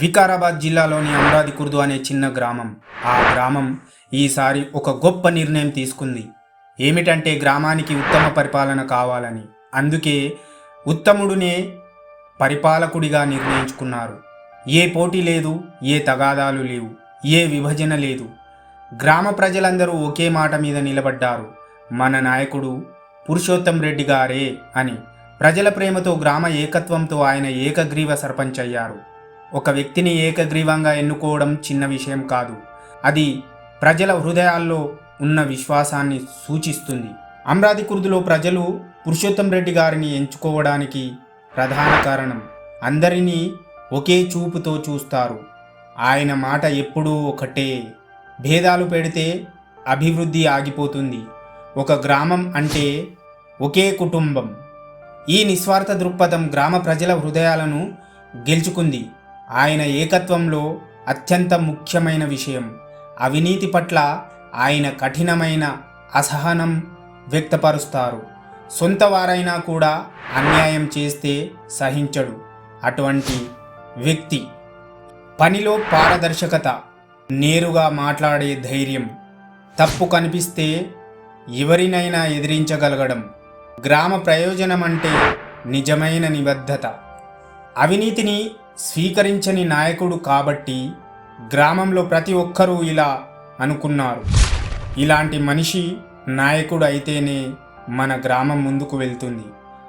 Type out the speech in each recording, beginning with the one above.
వికారాబాద్ జిల్లాలోని అమరాది కుర్దు అనే చిన్న గ్రామం. ఆ గ్రామం ఈసారి ఒక గొప్ప నిర్ణయం తీసుకుంది. ఏమిటంటే గ్రామానికి ఉత్తమ పరిపాలన కావాలని. అందుకే ఉత్తముడునే పరిపాలకుడిగా నిర్ణయించుకున్నారు. ఏ పోటీ లేదు ఏ తగాదాలు లేవు ఏ విభజన లేదు. గ్రామ ప్రజలందరూ ఒకే మాట మీద నిలబడ్డారు. మన నాయకుడు పురుషోత్తం రెడ్డి గారే అని. ప్రజల ప్రేమతో గ్రామ ఏకత్వంతో ఆయన ఏకగ్రీవ సర్పంచ్ అయ్యారు ఒక వ్యక్తిని ఏకగ్రీవంగా ఎన్నుకోవడం చిన్న విషయం కాదు. అది ప్రజల హృదయాల్లో ఉన్న విశ్వాసాన్ని సూచిస్తుంది. అమరాది కుర్దులో ప్రజలు పురుషోత్తం రెడ్డి గారిని ఎంచుకోవడానికి ప్రధాన కారణం అందరినీ ఒకే చూపుతో చూస్తారు. ఆయన మాట ఎప్పుడూ ఒకటే. భేదాలు పెడితే అభివృద్ధి ఆగిపోతుంది. ఒక గ్రామం అంటే ఒకే కుటుంబం. ఈ నిస్వార్థ దృక్పథం గ్రామ ప్రజల హృదయాలను గెలుచుకుంది. ఆయన ఏకత్వంలో అత్యంత ముఖ్యమైన విషయం. అవినీతి పట్ల ఆయన కఠినమైన అసహనం వ్యక్తపరుస్తారు. సొంత వారైనా కూడా అన్యాయం చేస్తే సహించడు. అటువంటి వ్యక్తి పనిలో పారదర్శకత నేరుగా మాట్లాడే ధైర్యం తప్పు కనిపిస్తే ఎవరినైనా ఎదిరించగలగడం గ్రామ ప్రయోజనం అంటే నిజమైన నిబద్ధత. అవినీతిని స్వీకరించని నాయకుడు కాబట్టి గ్రామంలో ప్రతి ఒక్కరూ ఇలా అనుకున్నారు. ఇలాంటి మనిషి నాయకుడు అయితేనే మన గ్రామం ముందుకు వెళ్తుంది.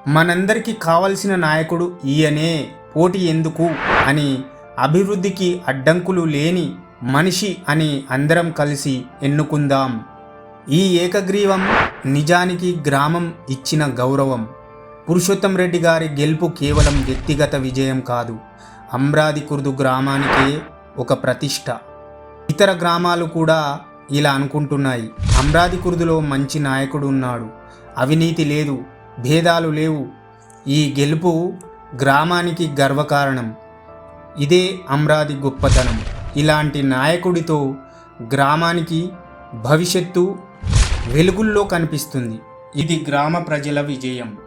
మనందరికీ కావలసిన నాయకుడు ఈయనే పోటీ ఎందుకు అని అభివృద్ధికి అడ్డంకులు లేని మనిషి అని అందరం కలిసి ఎన్నుకుందాం. ఈ ఏకగ్రీవం నిజానికి గ్రామం ఇచ్చిన గౌరవం. పురుషోత్తం రెడ్డి గారి గెలుపు కేవలం వ్యక్తిగత విజయం కాదు. అమ్రాది కుర్దు గ్రామానికే ఒక ప్రతిష్ట. ఇతర గ్రామాలు కూడా ఇలా అనుకుంటున్నాయి. అమ్రాది కుర్దులో మంచి నాయకుడు ఉన్నాడు. అవినీతి లేదు భేదాలు లేవు. ఈ గెలుపు గ్రామానికి గర్వకారణం. ఇదే అమ్రాది గొప్పతనం. ఇలాంటి నాయకుడితో గ్రామానికి భవిష్యత్తు వెలుగుల్లో కనిపిస్తుంది. ఇది గ్రామ ప్రజల విజయం.